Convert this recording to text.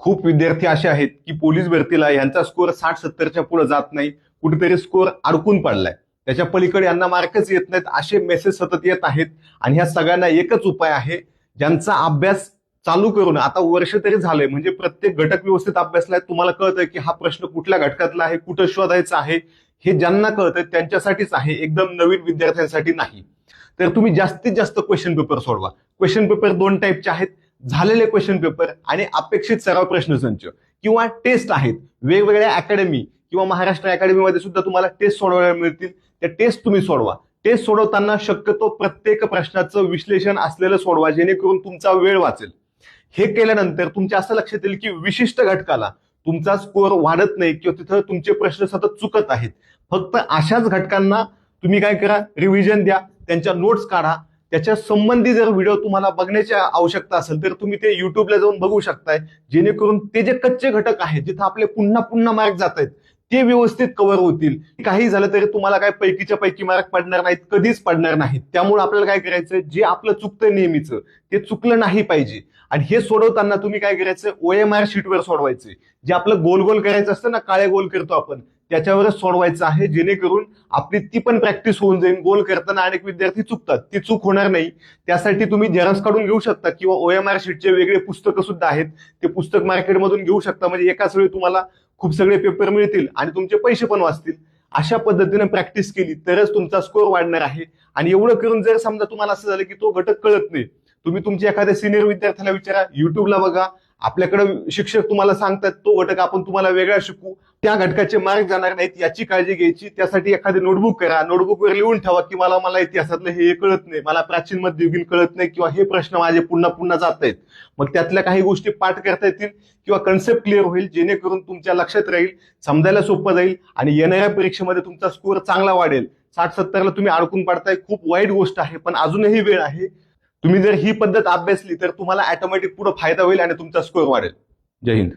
खूप विद्यार्थी असे आहेत की पोलीस भरतीला यांचा स्कोअर साठ सत्तरच्या पुढे जात नाही. कुठेतरी स्कोअर अडकून पडलाय. त्याच्या पलीकडे यांना मार्कच येत नाहीत. असे मेसेज सतत येत आहेत. आणि ह्या सगळ्यांना एकच उपाय आहे. ज्यांचा अभ्यास चालू करून आता वर्ष तरी झालंय म्हणजे प्रत्येक घटक व्यवस्थित अभ्यासलाय तुम्हाला कळतंय की हा प्रश्न कुठल्या घटकातला आहे कुठं शोधायचा आहे हे ज्यांना कळतंय त्यांच्यासाठीच आहे. एकदम नवीन विद्यार्थ्यांसाठी नाही. तर तुम्ही जास्तीत जास्त क्वेश्चन पेपर सोडवा. क्वेश्चन पेपर दोन टाईपचे आहेत. झालेले क्वेश्चन पेपर आणि अपेक्षित सराव प्रश्नसंच. किंवा टेस्ट आहेत. वेगवेगळ्या अकॅडमी किंवा महाराष्ट्र अकॅडमीमध्ये सुद्धा तुम्हाला टेस्ट सोडवायला मिळतील. त्या टेस्ट तुम्ही सोडवा. टेस्ट सोडवताना शक्यतो प्रत्येक प्रश्नाचं विश्लेषण असलेलं सोडवा जेणेकरून तुमचा वेळ वाचेल. हे केल्यानंतर तुमच्या असं लक्षात येईल की विशिष्ट घटकाला तुमचा स्कोअर वाढत नाही किंवा तिथं तुमचे प्रश्न सतत चुकत आहेत. फक्त अशाच घटकांना तुम्ही काय करा रिव्हिजन द्या त्यांच्या नोट्स काढा त्याच्या संबंधी जर व्हिडिओ तुम्हाला बघण्याची आवश्यकता असेल तर तुम्ही ते युट्यूबला जाऊन बघू शकताय. जेणेकरून ते जे कच्चे घटक आहेत जिथं आपले पुन्हा पुन्हा मार्क जात आहेत ते व्यवस्थित कव्हर होतील. काही झालं तरी तुम्हाला काय पैकीच्या पैकी मार्क पडणार नाहीत कधीच पडणार नाहीत. त्यामुळे आपल्याला काय करायचं जे आपलं चुकतं नेहमीचं ते चुकलं नाही पाहिजे. आणि हे सोडवताना तुम्ही काय करायचं ओएमआर शीटवर सोडवायचे जे आपलं गोल गोल करायचं असतं ना काळे गोल करतो आपण त्याच्यावरच सोडवायचं आहे जेणेकरून आपली ती पण प्रॅक्टिस होऊन जाईल. गोल करताना अनेक विद्यार्थी चुकतात. ती चूक होणार नाही. त्यासाठी तुम्ही झेरॉक्स काढून घेऊ शकता किंवा ओ एम आर शीटचे वेगळे पुस्तकं सुद्धा आहेत. ते पुस्तक मार्केटमधून घेऊ शकता. म्हणजे एकाच वेळी तुम्हाला खूप सगळे पेपर मिळतील आणि तुमचे पैसे पण वाचतील. अशा पद्धतीने प्रॅक्टिस केली तरच तुमचा स्कोअर वाढणार आहे. आणि एवढं करून जर समजा तुम्हाला असं झालं की तो घटक कळत नाही तुम्ही तुमच्या एखाद्या सिनियर विद्यार्थ्याला विचारा युट्यूबला बघा आपल्याकडे शिक्षक तुम्हाला सांगतात तो घटक आपण तुम्हाला वेगळा शिकू. त्या घटकाचे मार्क जाणार नाहीत याची काळजी घ्यायची. त्यासाठी एखादी नोटबुक करा. नोटबुकवर लिहून ठेवा की मला मला इतिहासातलं हे कळत नाही. मला प्राचीन मध्ययुगीन कळत नाही किंवा हे प्रश्न माझे पुन्हा पुन्हा जात आहेत. मग त्यातल्या काही गोष्टी पाठ करता येतील किंवा कन्सेप्ट क्लिअर होईल जेणेकरून तुमच्या लक्षात राहील समजायला सोपं जाईल आणि येणाऱ्या परीक्षेमध्ये तुमचा स्कोअर चांगला वाढेल. साठ सत्तरला तुम्ही अडकून पडताय. खूप वाईट गोष्ट आहे पण अजूनही वेळ आहे. तुम्ही जर ही पद्धत अभ्यासली तर तुम्हाला ऑटोमॅटिक पुढे फायदा होईल आणि तुमचा स्कोअर वाढेल. जय हिंद.